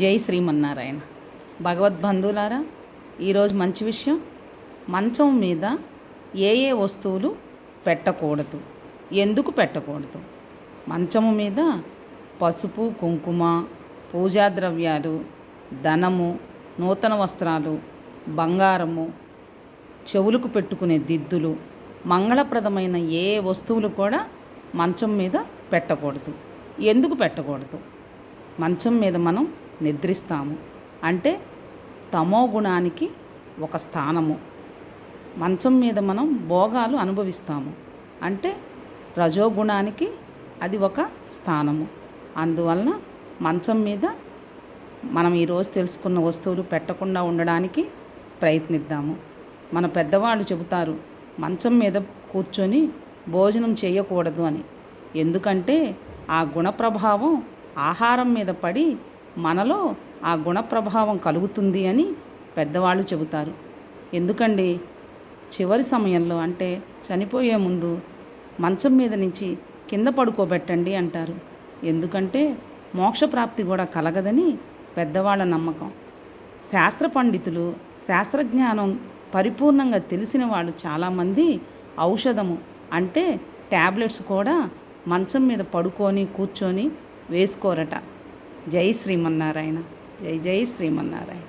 జై శ్రీమన్నారాయణ. భగవద్బంధువులారా ఈరోజు మంచి విషయం మంచం మీద ఏ ఏ వస్తువులు పెట్టకూడదు. ఎందుకు పెట్టకూడదు? మంచము మీద పసుపు కుంకుమ పూజా ద్రవ్యాలు ధనము నూతన వస్త్రాలు బంగారము చెవులకు పెట్టుకునే దిద్దులు మంగళప్రదమైన ఏ ఏ వస్తువులు కూడా మంచం మీద పెట్టకూడదు. ఎందుకు పెట్టకూడదు? మంచం మీద మనం నిద్రిస్తాము. అంటే తమో గుణానికి ఒక స్థానము. మంచం మీద మనం భోగాలు అనుభవిస్తాము. అంటే రజోగుణానికి అది ఒక స్థానము. అందువలన మంచం మీద మనం ఈరోజు తెలుసుకున్న వస్తువులు పెట్టకుండా ఉండడానికి ప్రయత్నిద్దాము. మన పెద్దవాళ్ళు చెబుతారు మంచం మీద కూర్చొని భోజనం చేయకూడదు అని. ఎందుకంటే ఆ గుణ ప్రభావం ఆహారం మీద పడి మనలో ఆ గుణప్రభావం కలుగుతుంది అని పెద్దవాళ్ళు చెబుతారు. ఎందుకండి? చివరి సమయంలో అంటే చనిపోయే ముందు మంచం మీద నుంచి కింద పడుకోబెట్టండి అంటారు. ఎందుకంటే మోక్షప్రాప్తి కూడా కలగదని పెద్దవాళ్ళ నమ్మకం. శాస్త్ర పండితులు శాస్త్రజ్ఞానం పరిపూర్ణంగా తెలిసిన వాళ్ళు చాలామంది ఔషధము అంటే ట్యాబ్లెట్స్ కూడా మంచం మీద పడుకొని కూర్చొని వేసుకోరట. జై శ్రీమన్నారాయణ. జై జై శ్రీమన్నారాయణ.